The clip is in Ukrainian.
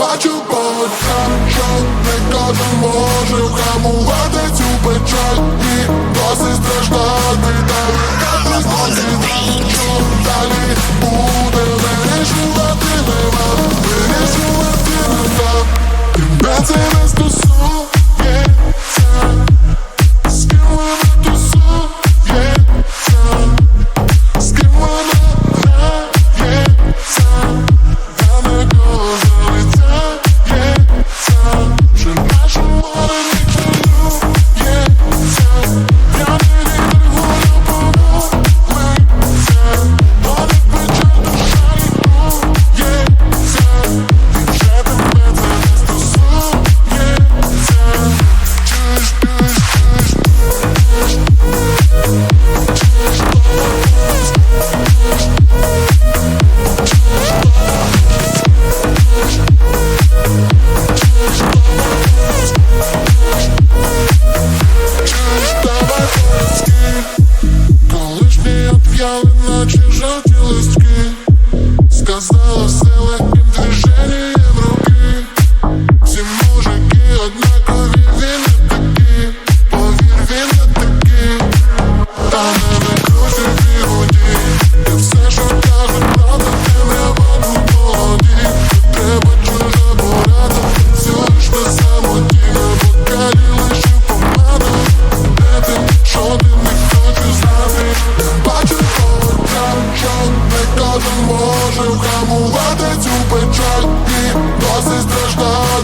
бачу повод, що не кожен може вгамувати цю печаль. З'яви наче жовті листки, сказала все легке. жоден може вгамувати цю печаль і досить страждати.